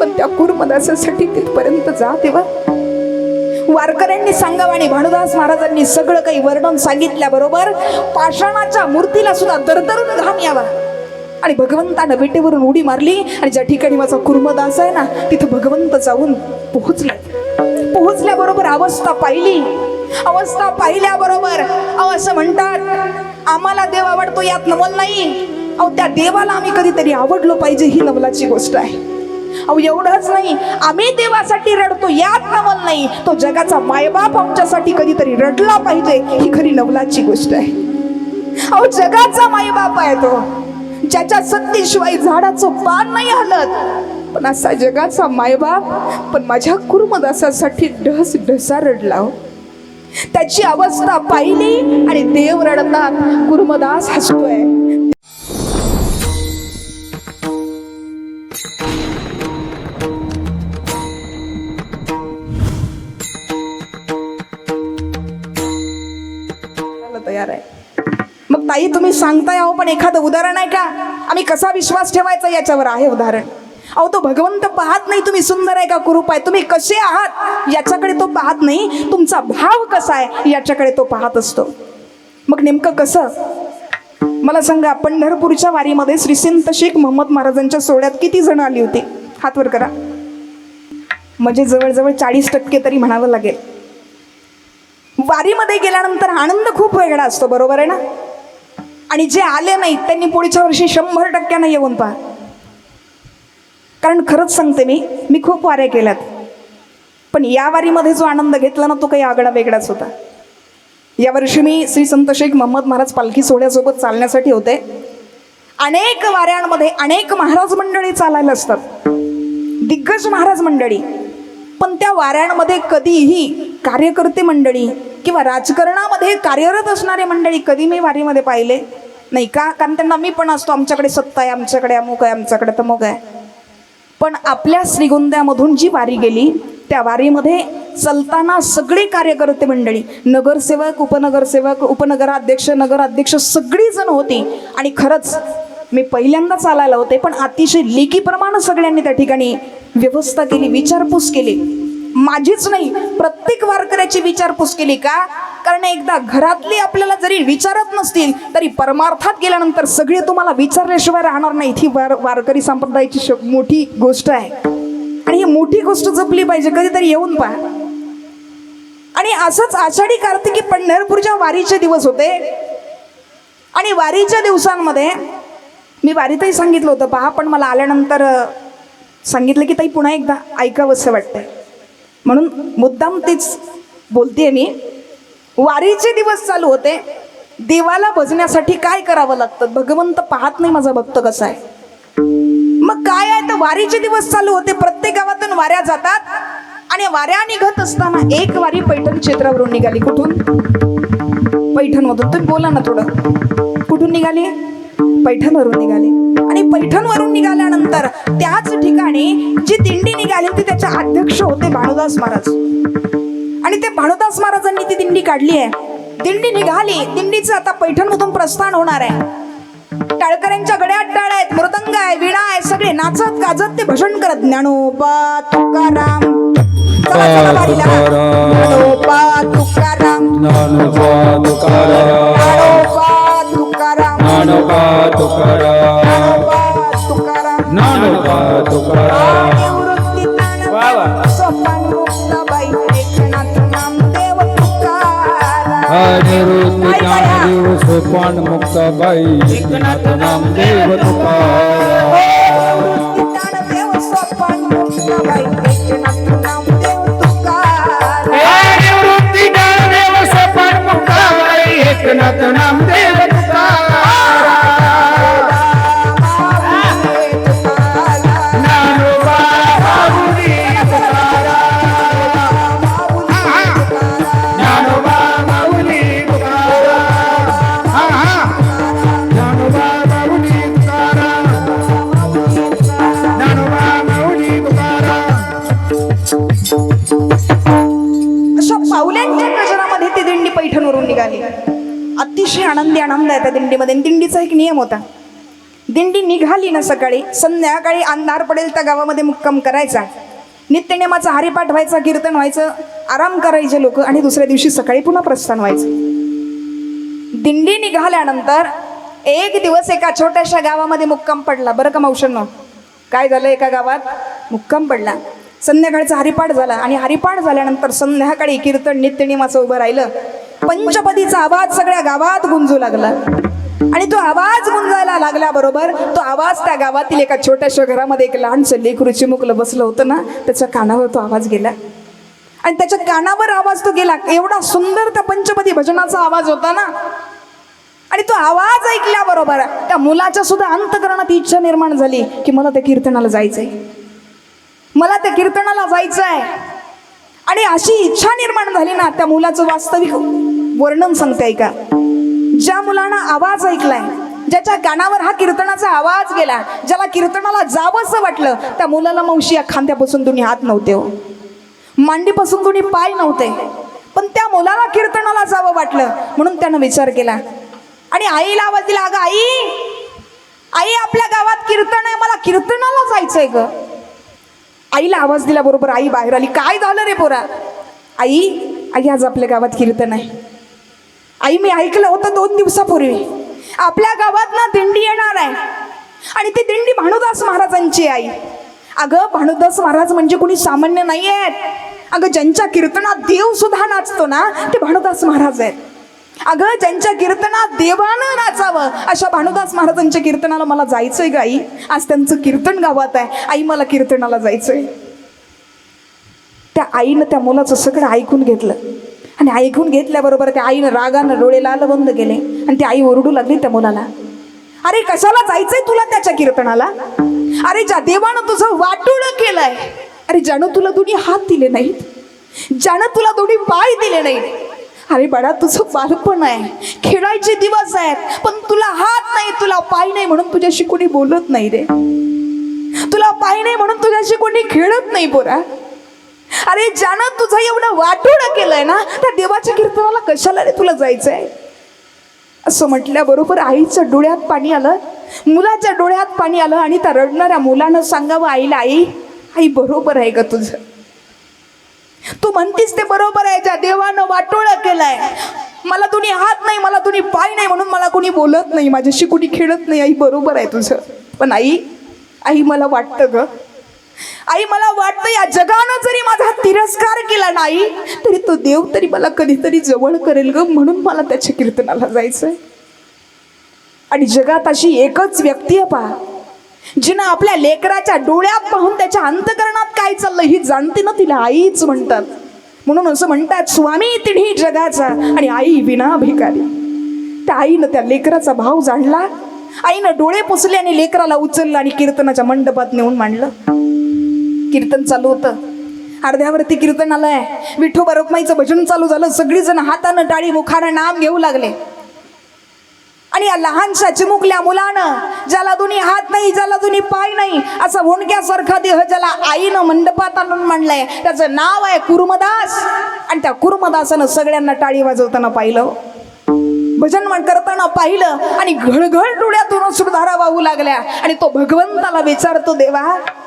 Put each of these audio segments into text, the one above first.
पण त्या कुर्मदासासाठी तिथपर्यंत जा तेव्हा. वारकऱ्यांनी सांगावं आणि भानुदास महाराजांनी सगळं काही वर्णन सांगितल्याबरोबर पाषाणाच्या मूर्तीला सुद्धा दरदरून घाम यावा. आणि भगवंतानं विटेवरून उडी मारली आणि ज्या ठिकाणी माझा कुर्मदास आहे ना तिथं भगवंत जाऊन पोहोचले. पोहोचल्याबरोबर अवस्था पाहिली. अवस्था पाहिल्याबरोबर अहो असं म्हणतात आम्हाला देव आवडतो यात नवल नाही. अहो त्या देवाला आम्ही कधीतरी आवडलो पाहिजे ही नवलाची गोष्ट आहे. अहो एवढंच नाही. आम्ही देवासाठी रडतो यात नवल नाही. तो जगाचा मायबाप आमच्यासाठी कधीतरी रडला पाहिजे ही खरी नवलाची गोष्ट आहे. अहो जगाचा मायबाप आहे तो. ज्याच्या सत्तेशिवाय झाडाचं पान नाही हलत. पण असा जगाचा मायबाप पण माझ्या कुर्मदासासाठी ढस ढसा रडला हो. त्याची अवस्था पाहिली आणि देव रडतात. कुर्मदास हसतोय. मग तुम्ही सांगताय अहो पण एखादं उदाहरण आहे का? आम्ही कसा विश्वास ठेवायचा याच्यावर आहे उदाहरण. अहो तो भगवंत पाहत नाही तुम्ही सुंदर आहे का कुरूप आहे तुम्ही कसे आहात? याच्याकडे तो पाहत नाही. तुमचा भाव कसा आहे? याच्याकडे तो पाहत असतो. मग नेमकं कसं? मला सांगा पंढरपूरच्या वारीमध्ये श्रीसंत शेख मोहम्मद महाराजांच्या सोहळ्यात किती जण आली होती? हातवर करा. म्हणजे जवळजवळ चाळीस टक्के तरी म्हणावं लागेल. वारीमध्ये गेल्यानंतर आनंद खूप वेगळा असतो बरोबर आहे ना? आणि जे आले नाहीत त्यांनी पुढच्या वर्षी शंभर टक्क्यानं येऊन पहा. कारण खरंच सांगते मी मी खूप वाऱ्या केल्यात. पण या वारीमध्ये जो आनंद घेतला ना तो काही आगळा वेगळाच होता. यावर्षी मी श्री संत शेख महम्मद महाराज पालखी सोहळ्यासोबत चालण्यासाठी होते. अनेक वाऱ्यांमध्ये अनेक महाराज मंडळी चालायला असतात. दिग्गज महाराज मंडळी. पण त्या वाऱ्यांमध्ये कधीही कार्यकर्ते मंडळी किंवा राजकारणामध्ये कार्यरत असणारे मंडळी कधी मी वारीमध्ये पाहिले? नाही का? कारण त्यांना मी पण असतो. आमच्याकडे सत्ता आहे आमच्याकडे अमुक आहे आमच्याकडे तमुक आहे. पण आपल्या श्रीगोंद्यामधून जी वारी गेली त्या वारीमध्ये चलताना सगळी कार्यकर्ते मंडळी नगरसेवक उपनगरसेवक उपनगराध्यक्ष नगराध्यक्ष सगळीजण होती. आणि खरंच मी पहिल्यांदा चालायला होते पण अतिशय लेखीप्रमाणे सगळ्यांनी त्या ठिकाणी व्यवस्था केली विचारपूस केली. माझीच नाही प्रत्येक वारकऱ्याची विचारपूस केली का? कारण एकदा घरातली आपल्याला जरी विचारत नसतील तरी परमार्थात गेल्यानंतर सगळे तुम्हाला विचारल्याशिवाय राहणार नाहीत. ही वार वारकरी संप्रदायाची श- मोठी गोष्ट आहे. आणि ही मोठी गोष्ट जपली पाहिजे कधीतरी येऊन पहा. आणि असंच आषाढी कार्तिकी पंढरपूरच्या वारीचे दिवस होते. आणि वारीच्या दिवसांमध्ये मी वारीतही सांगितलं होतं पहा पण मला आल्यानंतर सांगितलं की ताई पुन्हा एकदा ऐकावंसं वाटतंय. म्हणून मुद्दाम तेच बोलते मी. वारीचे दिवस चालू होते. देवाला भजण्यासाठी काय करावं लागतं? भगवंत पाहत नाही माझा भक्त कसा आहे. मग काय आहे? तर वारीचे दिवस चालू होते. प्रत्येक गावातून वाऱ्या जातात. आणि वाऱ्या निघत असताना एक वारी पैठण क्षेत्रावरून निघाली. कुठून? पैठणमधून. तुम्ही बोला ना थोडं. कुठून निघाली? पैठणवरून निघाली. आणि पैठणवरून निघाल्यानंतर त्याच ठिकाणी जी दिंडी निघाली होती त्याचे अध्यक्ष होते भानुदास महाराज. आणि ते भानुदास महाराजांनी ती दिंडी काढली आहे. दिंडी निघाली दिंडीचं आता पैठणमधून प्रस्थान होणार आहे. टाळकऱ्यांच्या गड्यात टाळ आहेत मृदंग आहे विणा आहे सगळे नाचत गाजत ते भजन करत. ज्ञानोबा तुकाराम. वारीला. तुकाराम. ज्ञानोबा तुकाराम. ज्ञानोबा तुकाराम. ज्ञानोबा तुकाराम ज्ञानोबा तुकाराम ज्ञानोबा तुकाराम ज्ञानोबा तुकाराम निवृत्ती वा, वा. ज्ञानोबा सोपान एकनाथ नामदेव तुकाराम अनिरुद्ध ज्ञानदेव सोपान मुक्ताबाई एकनाथ नामदेव आणि दिंडीचा एक नियम होता. दिंडी निघाली ना सकाळी संध्याकाळी अंधार पडेल त्या गावामध्ये मुक्काम करायचा. नित्यनेमाचा हरिपाठ व्हायचा कीर्तन व्हायचं आराम करायचे लोक आणि दुसऱ्या दिवशी सकाळी पुन्हा प्रस्थान व्हायचं. दिंडी निघाल्यानंतर एक दिवस एका छोट्याशा गावामध्ये मुक्काम पडला. बरं का मावशांनो काय झालं एका गावात? मुक्काम पडला. संध्याकाळचा हरिपाठ झाला आणि हरिपाठ झाल्यानंतर संध्याकाळी कीर्तन नित्यनियमाचं उभं राहिलं. पंचपदीचा आवाज सगळ्या गावात गुंजू लागला. आणि तो आवाज गुंजायला लागल्याबरोबर तो आवाज त्या गावातील एका छोट्याशा घरामध्ये एक लहानसं लेख चिमुकलं बसलं होतं ना त्याच्या कानावर तो आवाज गेला. आणि त्याच्या कानावर आवाज तो गेला. एवढा सुंदर त्या पंचपदी भजनाचा आवाज होता ना. आणि तो आवाज ऐकल्याबरोबर त्या मुलाच्या सुद्धा अंतकरणात इच्छा निर्माण झाली की मला त्या कीर्तनाला जायचंय. मला त्या कीर्तनाला जायचंय. आणि अशी इच्छा निर्माण झाली ना त्या मुलाचं वास्तविक वर्णन सांगते ऐका. ज्या मुलांना आवाज ऐकलाय ज्याच्या कानावर हा कीर्तनाचा आवाज गेला ज्याला कीर्तनाला जावंसं वाटलं त्या मुलाला मावशी या खांद्यापासून तुम्ही हात नव्हते हो. मांडीपासून कोणी पाय नव्हते. पण त्या मुलाला कीर्तनाला जावं वाटलं म्हणून त्यानं विचार केला. आणि आईला आवाज दिला अगं आई आई आपल्या गावात कीर्तन आहे मला कीर्तनाला जायचंय ग. आईला आवाज दिल्याबरोबर आई बाहेर आली. काय झालं रे पोरा? आई आई आज आपल्या गावात कीर्तन आहे. आई मी ऐकलं होतं दोन दिवसापूर्वी. आपल्या गावात ना दिंडी येणार आहे. आणि ती दिंडी भानुदास महाराजांची आई. अगं भानुदास महाराज म्हणजे कोणी सामान्य नाही आहेत अगं ज्यांच्या कीर्तनात देव सुद्धा नाचतो ना ते भानुदास महाराज आहेत. अगं ज्यांच्या कीर्तनात देवानं नाचावं अशा भानुदास महाराजांच्या कीर्तनाला मला जायचंय ग आई. आज त्यांचं कीर्तन गावात आहे. आई मला कीर्तनाला जायचंय. त्या आईनं त्या मुलाचं सगळं ऐकून घेतलं. आणि ऐकून घेतल्याबरोबर त्या आईनं रागानं डोळे लाल बंद केले आणि ती आई ओरडू लागली त्या मुलाला. अरे कशाला जायचंय तुला त्याच्या कीर्तनाला? अरे ज्या देवानं तुझं वाटोळ केलंय. अरे ज्यानं तुला दोन्ही हात दिले नाहीत ज्यानं तुला दोन्ही पाय दिले नाहीत. अरे बाळा तुझं बालपण आहे. खेळायचे दिवस आहेत पण तुला हात नाही तुला पाय नाही म्हणून तुझ्याशी कोणी बोलत नाही रे. तुला पाय नाही म्हणून तुझ्याशी कोणी खेळत नाही बोरा अरे ज्यानं तुझं एवढं वाटोळं केलंय ना त्या देवाच्या कीर्तनाला कशाला रे तुला जायचंय? असं म्हटल्याबरोबर आईच्या डोळ्यात पाणी आलं मुलाच्या डोळ्यात पाणी आलं आणि त्या रडणाऱ्या मुलानं सांगावं आईला आई आई बरोबर आहे का तुझं. तू म्हणतीस ते बरोबर आहे ज्या देवानं वाटोळं केलंय. मला तुम्ही हात नाही मला तुम्ही पाय नाही म्हणून मला कोणी बोलत नाही. माझ्याशी कुणी खेळत नाही. आई बरोबर आहे तुझं. पण आई आई मला वाटतं ग आई मला वाटतं या जगानं जरी माझा तिरस्कार केला नाही तरी तो देव तरी मला कधीतरी जवळ करेल ग म्हणून मला त्याच्या कीर्तनाला जायचंय. आणि जगात अशी एकच व्यक्ती आहे पहा जिनं आपल्या लेकराच्या डोळ्यात पाहून त्याच्या अंतकरणात काय चाललं ही जाणते ना तिला आईच म्हणतात. म्हणून असं म्हणतात स्वामी तिढी जगाचा आणि आई विना भिकारी. त्या आईनं त्या लेकराचा भाव जाणला आईनं डोळे पुसले आणि लेकराला उचललं आणि कीर्तनाच्या मंडपात नेऊन मांडलं. कीर्तन चालू होतं. अर्ध्यावरती कीर्तन आलंय. विठोबा बरोकमाईचं भजन चालू झालं. सगळीजण हातानं टाळी मुखानं नाम घेऊ लागले. आणि या लहानशा चिमुकल्या मुलानं ज्याला दोन्ही हात नाही ज्याला दोन्ही पाय नाही असा भोंडक्यासारखा देह ज्याला आईनं मंडपात आणून मांडलंय त्याचं नाव आहे कुर्मदास. आणि त्या कुर्मदासानं सगळ्यांना टाळी वाजवताना पाहिलं. भजन म्हण करताना पाहिलं आणि घळघळ डोळ्यातून अश्रुधारा वाहू लागल्या. आणि तो भगवंताला विचारतो देवा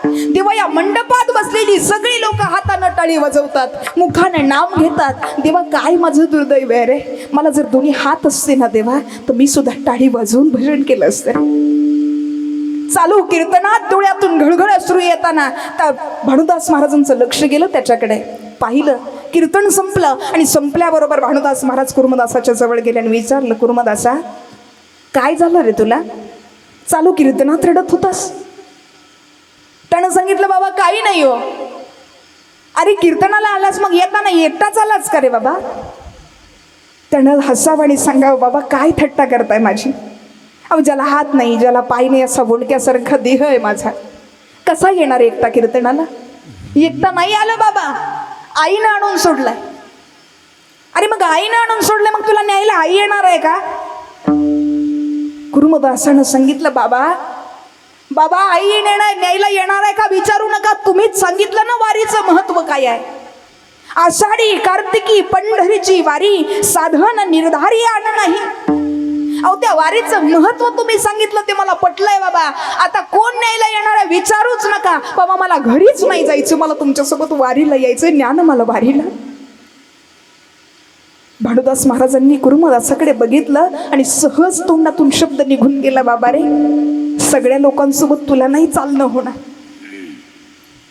देवा या मंडपात बसलेली सगळी लोक हातानं टाळी वाजवतात मुखाने नाम घेतात. देवा काय माझं दुर्दैव आहे रे? मला जर दोन्ही हात असते ना देवा तर मी सुद्धा टाळी वाजवून भजन केलं असतं. चालू कीर्तनात डोळ्यातून घळघळ असू येताना त्या भानुदास महाराजांचं लक्ष गेलं त्याच्याकडे. पाहिलं कीर्तन संपलं आणि संपल्याबरोबर भानुदास महाराज कुर्मदासाच्या जवळ गेले आणि विचारलं कुर्मदासा काय झालं रे तुला? चालू कीर्तनात रडत होतास. त्यानं सांगितलं बाबा काही नाही हो. अरे कीर्तनाला आलास मग येताना एकटाच आलाच का रे बाबा? त्यानं हसावं आणि सांगावं बाबा काय थट्टा करताय माझी? अहो ज्याला हात नाही ज्याला पाय नाही असा बोलक्यासारखा देह आहे माझा. कसा येणार एकटा कीर्तनाला? एकटा नाही आलं बाबा. आईनं आणून सोडलाय. अरे मग आईनं आणून सोडलंय मग तुला न्यायला आई येणार आहे का? गुरुमदासानं सांगितलं बाबा बाबा आई येणार न्यायला येणार आहे का? विचारू नका. तुम्हीच सांगितलं ना वारीचं महत्त्व काय आहे. आषाढी कार्तिकी पंढरीची वारी साधन निर्धारी आण नाही. अहो त्या वारीचं महत्त्व तुम्ही सांगितलं ते मला पटलंय बाबा. आता कोण न्यायला येणार आहे विचारूच नका. बाबा मला घरीच नाही जायचं मला तुमच्यासोबत वारीला यायचं ज्ञान मला वारीला. भानुदास महाराजांनी गुरुमदासाकडे बघितलं आणि सहज तोंडातून शब्द निघून गेला बाबा रे सगळ्या लोकांसोबत तुला नाही चालणं होणार.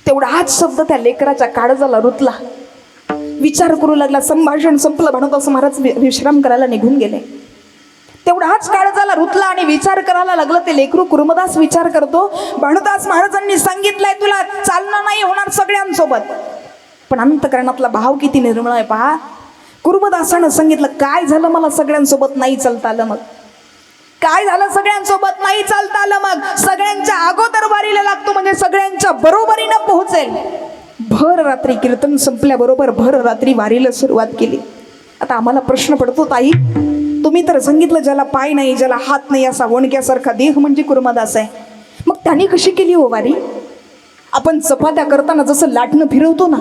तेवढा हाच शब्द त्या लेकराच्या काळजाला रुतला. विचार करू लागला संभाषण संपलं भानुदास महाराज विश्राम करायला निघून गेले. तेवढा हाच काळजाला रुतला आणि विचार करायला लागलं. ते लेकरू कुर्मदास विचार करतो भानुदास महाराजांनी सांगितलंय तुला चालणं नाही होणार सगळ्यांसोबत. पण अंतकरणातला भाव किती निर्मळ आहे पहा. कुर्मदासानं सांगितलं काय झालं मला सगळ्यांसोबत नाही चालता आलं मग? काय झालं सगळ्यांसोबत नाही चालता आलं मग? सगळ्यांच्या अगोदर वारीला लागतो म्हणजे सगळ्यांच्या बरोबरीनं पोहोचेल. भर रात्री कीर्तन संपल्याबरोबर भर रात्री वारीला सुरुवात केली. आता आम्हाला प्रश्न पडतो ताई तुम्ही तर सांगितलं ज्याला पाय नाही ज्याला हात नाही असा वणक्यासारखा देह म्हणजे कुर्मदास आहे. मग त्याने कशी केली हो वारी? आपण चपात्या करताना जसं लाटणं फिरवतो ना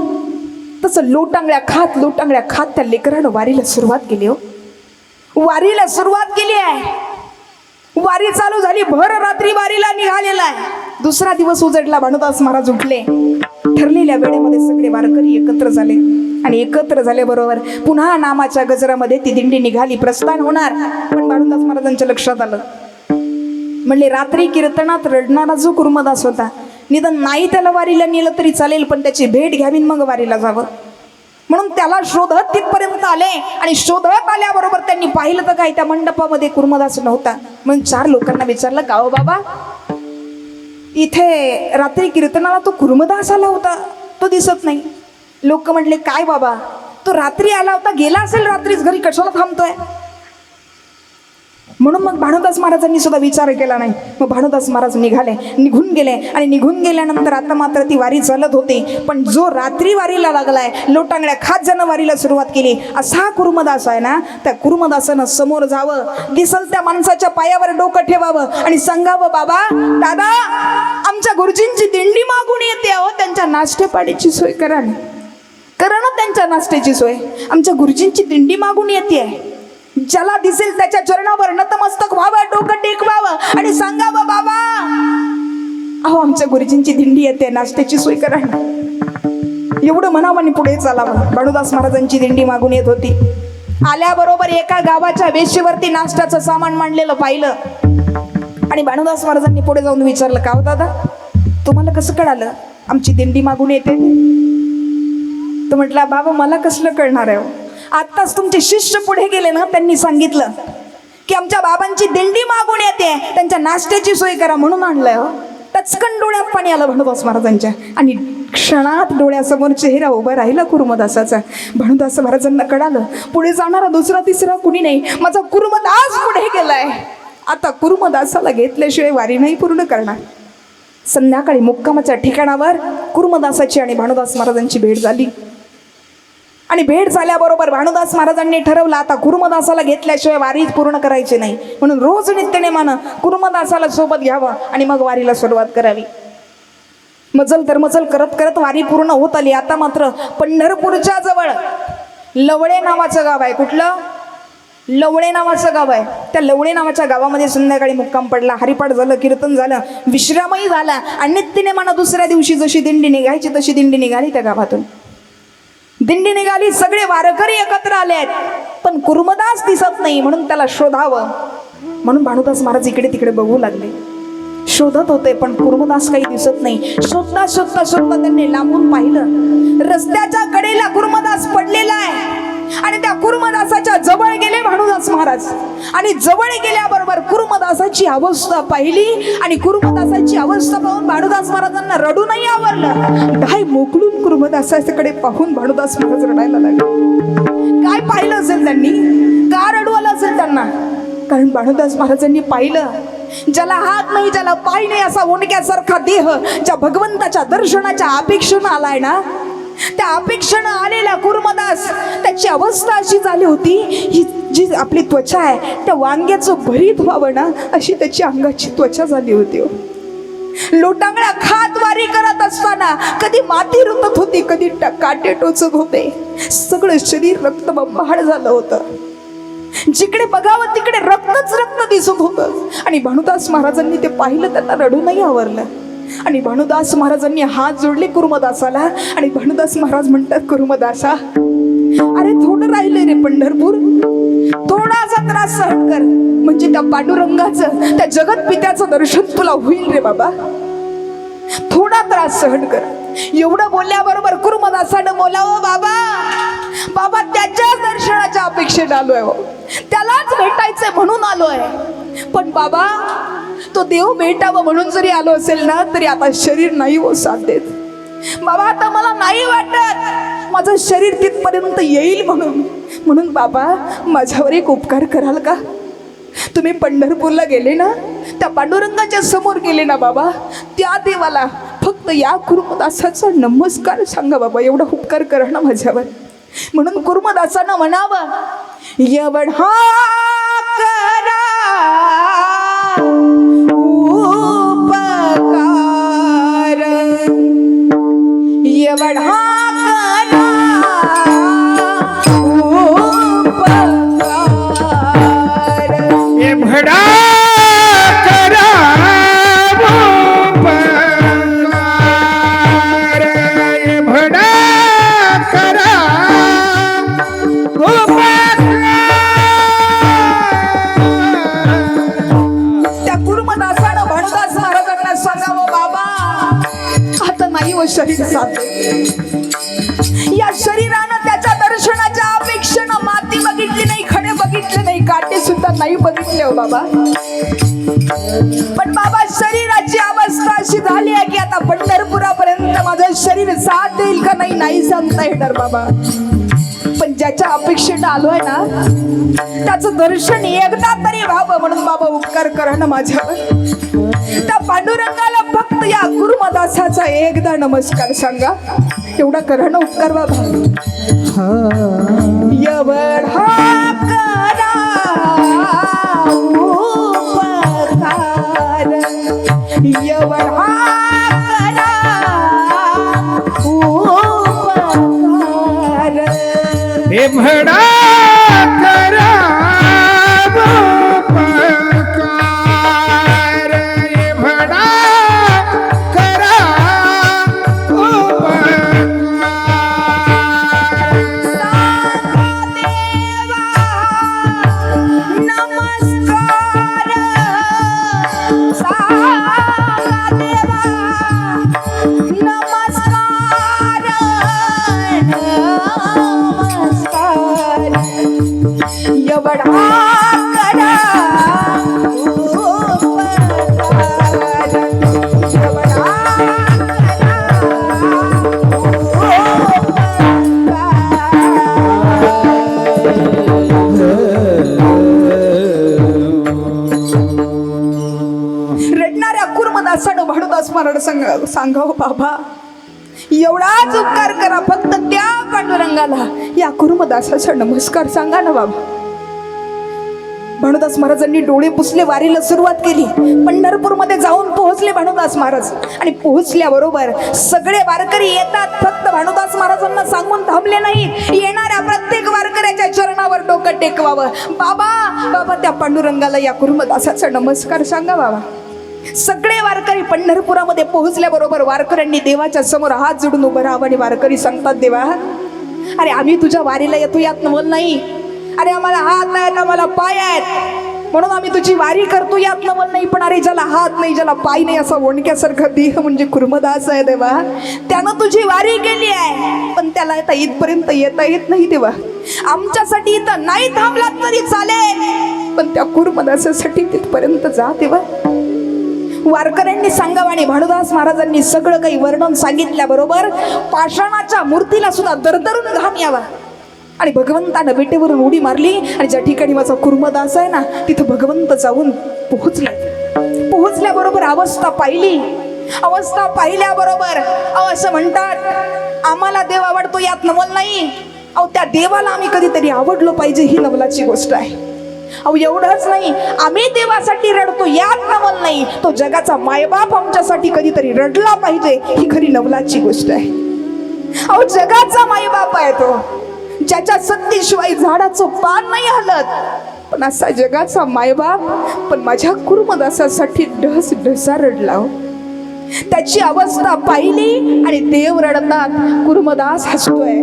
तसं लोटांगळ्या खात लोटांगळ्या खात त्या लेकरानं वारीला सुरुवात केली हो. वारीला सुरुवात केली आहे. वारी चालू झाली भर रात्री वारीला निघालेला आहे. दुसरा दिवस उजडला भानुदास महाराज उठले. ठरलेल्या वेळेमध्ये सगळे वारकरी एकत्र झाले. आणि एकत्र झाल्याबरोबर पुन्हा नामाच्या गजरामध्ये ती दिंडी निघाली. प्रस्थान होणार पण भानुदास महाराजांच्या लक्षात आलं. म्हणले रात्री कीर्तनात रडणारा जो कुर्मदास होता निदान नाही त्याला वारीला नेलं तरी चालेल पण त्याची भेट घ्यावी मग वारीला जावं. म्हणून त्याला शोधत तिथपर्यंत आले. आणि शोधत आल्याबरोबर त्यांनी पाहिलं तर काय त्या मंडपामध्ये कुर्मदास नव्हता. म्हणून चार लोकांना विचारलं गाव हो बाबा इथे रात्री कीर्तनाला तो कुर्मदास आला होता. तो दिसत नाही. लोक म्हटले काय बाबा? तो रात्री आला होता गेला असेल रात्रीच घरी कशाला थांबतोय? म्हणून मग भानुदास महाराजांनी सुद्धा विचार केला नाही. मग भानुदास महाराज निघाले निघून गेले आणि निघून गेल्यानंतर आता मात्र ती वारी चालत होती. पण जो रात्री वारीला लागलाय लोटांगड्या खात जण वारीला सुरुवात केली असा कुर्मदास आहे ना त्या कुर्मदासानं समोर जावं दिसल त्या माणसाच्या पायावर डोकं ठेवावं आणि सांगावं बाबा दादा आमच्या गुरुजींची दिंडी मागून येते अहो त्यांच्या नाश्तेपाडीची सोय करा ना. करा ना त्यांच्या नाश्त्याची सोय. आमच्या गुरुजींची दिंडी मागून येते. आहे ज्याला दिसेल त्याच्या चरणावर नतमस्तक व्हावं डोकं टेकवावं आणि सांगावं बाबा अहो आमच्या गुरुजींची दिंडी येते नाश्त्याची सोय करा एवढं म्हणावं आणि पुढे चालावं बाळूदास महाराजांची दिंडी मागून येत होती. आल्याबरोबर एका गावाच्या वेशीवरती नाश्त्याचं सामान मांडलेलं पाहिलं. आणि बाणूदास महाराजांनी पुढे जाऊन विचारलं का हो दादा तुम्हाला कसं कळालं? आमची दिंडी मागून येते. तो म्हटला बाबा मला कसलं कळणार आहे हो? आत्ताच तुमचे शिष्य पुढे गेले ना त्यांनी सांगितलं की आमच्या बाबांची दिंडी मागून येते. त्यांच्या नाश्त्याची सोय करा म्हणून आणलंय हो. टचकन डोळ्यात पाणी आलं भानुदास महाराजांच्या. आणि क्षणात डोळ्यासमोर चेहरा उभा राहिला कुरुमदासाचा. भानुदास महाराजांना कळालं पुढे जाणारा दुसरा तिसरा कुणी नाही. माझा कुरुमदास पुढे गेलाय. आता कुरुमदासाला घेतल्याशिवाय वारी नाही पूर्ण करणार. संध्याकाळी मुक्कामाच्या ठिकाणावर कुरुमदासाची आणि भानुदास महाराजांची भेट झाली. आणि भेट झाल्याबरोबर भानुदास महाराजांनी ठरवलं आता कुर्मदासाला घेतल्याशिवाय वारी पूर्ण करायची नाही. म्हणून रोज नित्यनेमानं कुर्मदासाला सोबत घ्यावं आणि मग वारीला सुरुवात करावी. मजल तर मजल करत करत वारी पूर्ण होत आली. आता मात्र पंढरपूरच्या जवळ लवळे नावाचं गाव आहे. कुठलं? लवळे नावाचं गाव आहे. त्या लवळे नावाच्या गावामध्ये संध्याकाळी मुक्काम पडला. हरिपाठ झालं कीर्तन झालं विश्रामही झाला. आणि नित्यनेमानं दुसऱ्या दिवशी जशी दिंडी निघायची तशी दिंडी निघाली त्या गावातून. दिंडी निघाली सगळे वारकरी एकत्र आले आहेत. पण कुर्मदास दिसत नाही म्हणून त्याला शोधावं. म्हणून भानुदास महाराज इकडे तिकडे बघू लागले. शोधत होते पण कुर्मदास काही दिसत नाही. शोधता शोधता शोधता त्यांनी लांबून पाहिलं. रस्त्याच्या कडेला कुर्मदास पडलेला आहे. आणि त्या कुर्मदासाच्या जवळ गेले म्हणूनच महाराज. आणि जवळ गेल्याबरोबर कुर्मदासाची अवस्था पाहिली आणि कुर्मदासाची अवस्था पाहून भानुदास महाराजांना रडू नाही आवरलं. काय मोकळून कुर्मदासाकडे पाहून भानुदास महाराज रडायला लागले. काय पाहिलं असेल त्यांनी? का रडवलं असेल त्यांना? कारण भानुदास महाराजांनी पाहिलं. ज्याला हात नाही ज्याला पाय नाही असा ओंडक्यासारखा देह ज्या भगवंताच्या दर्शनाच्या अपेक्षेनं आलाय ना त्या अपेक्षेनं आलेला कुर्मदास त्याची अवस्था अशी झाली होती ही जी आपली त्वचा आहे त्या वांग्याचं भरीत व्हावं ना अशी त्याची अंगाची त्वचा झाली होती हो. लोटांगळ्या खात वारी करत असताना कधी माती रुतत होती कधी ट- काटे टोचत होते. सगळं शरीर रक्तबंबाळ झालं होतं. जिकडे बघावं तिकडे रक्तच रक्त दिसत होतं. आणि भानुदास महाराजांनी ते पाहिलं त्यांना रडूनही आवरलं. आणि भानुदास महाराजांनी हात जोडले कुरुमदासाला. आणि भानुदास महाराज म्हणतात कुरुमदासा अरे थोडं राहिले रे पंढरपूर. थोडासा त्रास सहन कर. म्हणजे त्या पांडुरंगाचं त्या जगत पित्याचं दर्शन तुला होईल रे बाबा. थोडा त्रास सहन कर. एवढं बोलल्याबरोबर कुरुमदासानं बोलावं बाबा बाबा त्याच्याच दर्शनाच्या अपेक्षेत आलोय हो. त्यालाच भेटायचंय म्हणून आलोय. पण बाबा तो देव भेटावं म्हणून जरी आलो असेल ना तरी आता शरीर नाही हो साथ देत. बाबा आता मला नाही वाटत. माझं शरीर तिथपर्यंत येईल म्हणून. म्हणून बाबा माझ्यावर एक उपकार कराल का? तुम्ही पंढरपूरला गेले ना त्या पांडुरंगाच्या समोर गेले ना बाबा त्या देवाला फक्त या कुर्मदासाचा नमस्कार सांगा बाबा एवढा उपकार करा ना माझ्यावर. म्हणून कुर्मदासानं म्हणावं एवढा शरीर साथ या शरीरानं त्याच्या दर्शनाच्या अपेक्षेनं माती बघितली नाही खडे बघितले नाही काटे सुद्धा नाही बघितले हो बाबा. पण बाबा शरीराची अवस्था अशी झाली आहे की आता पंढरपुरापर्यंत माझं शरीर साथ देईल का नाही नाही सांगता येणार बाबा. पण ज्याच्या अपेक्षेनं आलोय ना त्याचं दर्शन एकदा तरी व्हावं म्हणून बाबा उपकार करा ना माझ्यावर. त्या पांडुरंगाला फक्त या गुरुमदासाचा एकदा नमस्कार सांगा. एवढा करा ना उपकार बाबा. एवढा करा उपकार बाबा. एवढाच उपकार करा फक्त त्या पांडुरंगाला. या कुरुमदासाचा नमस्कार सांगा ना बाबा. भानुदास महाराजांनी डोळे पुसले वारीला सुरुवात केली. पंढरपूरमध्ये जाऊन पोहोचले भानुदास महाराज. आणि पोहोचल्याबरोबर सगळे वारकरी येतात. फक्त भानुदास महाराजांना सांगून थांबले नाही. येणाऱ्या प्रत्येक वारकऱ्याच्या चरणावर डोकं टेकवावं. बाबा बाबा त्या पांडुरंगाला या कुर्मदासाचा नमस्कार सांगा बाबा. सगळे वारकरी पंढरपुरामध्ये पोहोचल्याबरोबर वारकऱ्यांनी देवाच्या समोर हात जोडून उभं राहावं आणि वारकरी सांगतात देवा अरे आम्ही तुझ्या वारीला येतो यात नवल नाही. अरे आम्हाला हात आहेत आम्हाला पाय आहेत. म्हणून आम्ही तुझी वारी करतो यात नवल नाही पण अरे ज्याला हात नाही ज्याला पाय नाही असा ओणक्यासारखा देह म्हणजे कुर्मदास आहे देवा. त्यानं तुझी वारी केली आहे पण त्याला आता इथपर्यंत येता येत नाही देवा. आमच्यासाठी इथं नाही थांबलात तरी चालेल पण त्या कुर्मदासासाठी तिथपर्यंत जा देवा. वारकऱ्यांनी सांगावं आणि भानुदास महाराजांनी सगळं काही वर्णन सांगितल्याबरोबर पाषाणाच्या मूर्तीला सुद्धा दरदरून घाम यावा. आणि भगवंतानं बेटेवरून उडी मारली आणि ज्या ठिकाणी माझा कुर्मदास आहे ना तिथं भगवंत जाऊन पोहोचला. पोहोचल्याबरोबर अवस्था पाहिली. अवस्था पाहिल्याबरोबर अहो असं म्हणतात आम्हाला देव आवडतो यात नवल नाही. अहो त्या देवाला आम्ही कधीतरी आवडलो पाहिजे ही नवलाची गोष्ट आहे. अहो एवढंच नाही आम्ही देवासाठी रडतो यात नवल नाही. तो जगाचा मायबाप आमच्यासाठी कधीतरी रडला पाहिजे ही खरी नवलाची गोष्ट आहे. अहो जगाचा मायबाप आहे तो. ज्याच्या सत्तेशिवाय झाडाचं पान नाही हलत. पण असा जगाचा मायबाप पण माझ्या कुर्मदासासाठी ढस ढसा रडला हो. त्याची अवस्था पाहिली आणि देव रडतात. कुर्मदास हसतोय.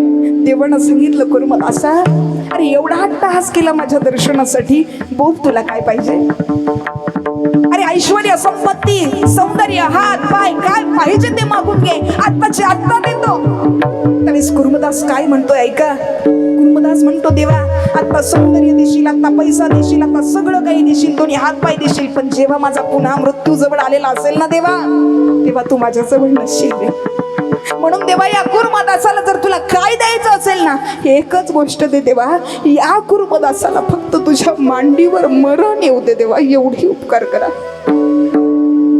देवानं सांगितलं कुर मग असा. अरे एवढा हट्टहास केला माझ्या दर्शनासाठी. बोल तुला काय पाहिजे? अरे ऐश्वर्य संपत्ती सौंदर्य हात पाय काय पाहिजे ते मागून घे. आत्ताचे आत्ता देतो. त्यावेळेस कुर्मदास काय म्हणतोय ऐका. कुर्मदास म्हणतो देवा आता सौंदर्य देशील आता पैसा देशील आता सगळं काही देशील दोन्ही हात पाय देशील पण जेव्हा माझा पुन्हा मृत्यू जवळ आलेला असेल ना देवा तेव्हा तू माझ्या जवळ नसशील म्हणून देवा या कुर्मदासाला जर तुला काय द्यायचं असेल ना एकच गोष्ट दे देवा. या कुर्मदासाला फक्त तुझ्या मांडीवर मरण येऊ दे देवा एवढी उपकार करा.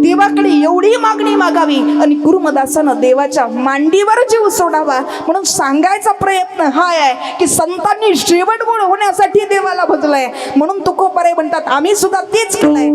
देवाकडे एवढी मागणी मागावी आणि कुर्मदासानं देवाच्या मांडीवर जीव सोडावा. म्हणून सांगायचा प्रयत्न हा आहे की संतांनी शेवट होण्यासाठी देवाला भजलाय. म्हणून तुकोपारे म्हणतात आम्ही सुद्धा तेच केलंय.